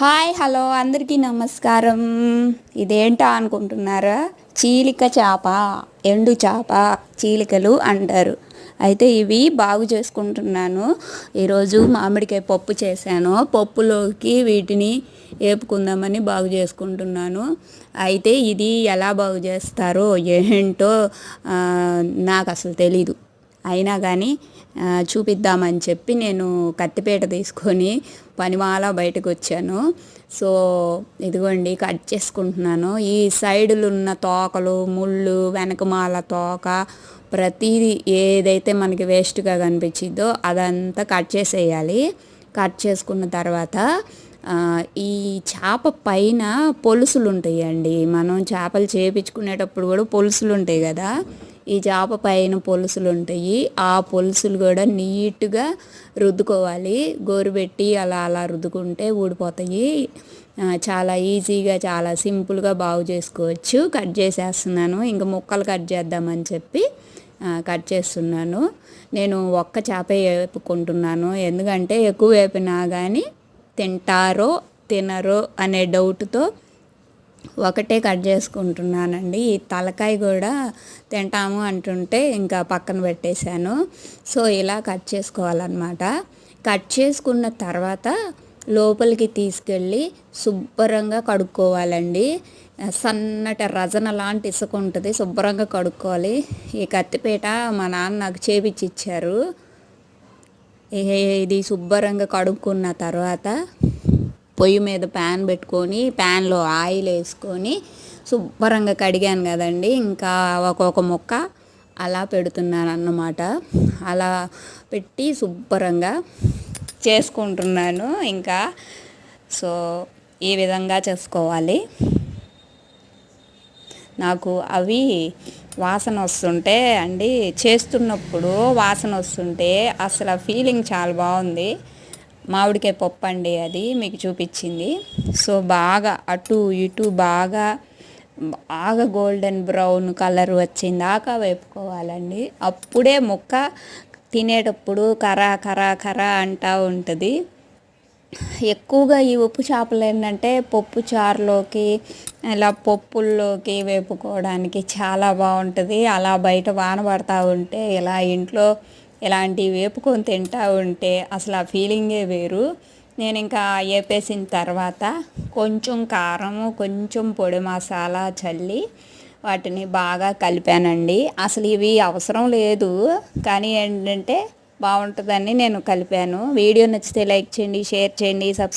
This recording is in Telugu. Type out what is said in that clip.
హాయ్ హలో అందరికీ నమస్కారం. ఇదేంటా అనుకుంటున్నారా? చీలిక చేప ఎండు చేప చీలికలు అంటారు. అయితే ఇవి బాగు చేసుకుంటున్నాను. ఈరోజు మామిడికాయ పప్పు చేశాను. పప్పులోకి వీటిని వేపుకుందామని బాగు చేసుకుంటున్నాను. అయితే ఇది ఎలా బాగు చేస్తారో ఏంటో నాకు అసలు తెలీదు. అయినా కానీ చూపిద్దామని చెప్పి నేను కత్తిపీట తీసుకొని పనిమాల బయటకు వచ్చాను సో ఇదిగోండి కట్ చేసుకుంటున్నాను. ఈ సైడులు ఉన్న తోకలు ముళ్ళు వెనకమాల తోక ప్రతిదీ ఏదైతే మనకి వేస్ట్గా కనిపించిద్దో అదంతా కట్ చేసేయాలి. కట్ చేసుకున్న తర్వాత ఈ చేప పైన పొలుసులు ఉంటాయండి మనం చేపలు చేపించుకునేటప్పుడు కూడా పొలుసులు ఉంటాయి కదా. ఈ చేప పైన పొలుసులు ఉంటాయి. ఆ పొలుసులు కూడా నీట్గా రుద్దుకోవాలి. గోరుబెట్టి అలా అలా రుద్దుకుంటే ఊడిపోతాయి. చాలా ఈజీగా చాలా సింపుల్గా బాగు చేసుకోవచ్చు. కట్ చేసేస్తున్నాను. ఇంకా ముక్కలు కట్ చేద్దామని చెప్పి కట్ చేస్తున్నాను. నేను ఒక్క చేపే వేపుకుంటున్నాను. ఎందుకంటే ఎక్కువ వేపినా కానీ తింటారో తినరో అనే డౌట్తో ఒకటే కట్ చేసుకుంటున్నానండి. ఈ తలకాయ కూడా తింటాము అంటుంటే ఇంకా పక్కన పెట్టేశాను. సో ఇలా కట్ చేసుకోవాలన్నమాట. కట్ చేసుకున్న తర్వాత లోపలికి తీసుకెళ్ళి శుభ్రంగా కడుక్కోవాలండి. సన్నటి రజన లాంటి ఇసుక ఉంటుంది శుభ్రంగా కడుక్కోవాలి. ఈ కత్తిపీట మా నాన్న నాకు చేపించి ఇచ్చారు ఇది శుభ్రంగా కడుక్కున్న తర్వాత పొయ్యి మీద ప్యాన్ పెట్టుకొని ప్యాన్లో ఆయిల్ వేసుకొని శుభ్రంగా కడిగాను కదండి. ఇంకా ఒక్కొక్క ముక్క అలా పెడుతున్నాను అన్నమాట అలా పెట్టి శుభ్రంగా చేసుకుంటున్నాను ఇంకా. సో ఈ విధంగా చేసుకోవాలి. నాకు అవి వాసన వస్తుంటే అండి చేస్తున్నప్పుడు వాసన వస్తుంటే అసలు ఆ ఫీలింగ్ చాలా బాగుంది. మామిడికాయ పప్పు అండి అది మీకు చూపించింది. సో బాగా అటు ఇటు బాగా బాగా గోల్డెన్ బ్రౌన్ కలర్ వచ్చిందాకా వేపుకోవాలండి. అప్పుడే ముక్క తినేటప్పుడు కరా కరా కరా అంటూ ఉంటుంది. ఎక్కువగా ఈ ఉప్పు చేపలు ఏంటంటే పప్పు చారులోకి ఇలా పప్పుల్లోకి వేపుకోవడానికి చాలా బాగుంటుంది. అలా బయట వాన పడతా ఉంటే ఇలా ఇంట్లో ఇలాంటివి వేపుకొని తింటా ఉంటే అసలు ఆ ఫీలింగే వేరు. నేను ఇంకా వేపేసిన తర్వాత కొంచెం కారము కొంచెం పొడి మసాలా చల్లి వాటిని బాగా కలిపానండి. అసలు ఇవి అవసరం లేదు కానీ ఏంటంటే బాగుంటుందని నేను కలిపాను. వీడియో నచ్చితే లైక్ చేయండి షేర్ చేయండి సబ్స్క్రైబ్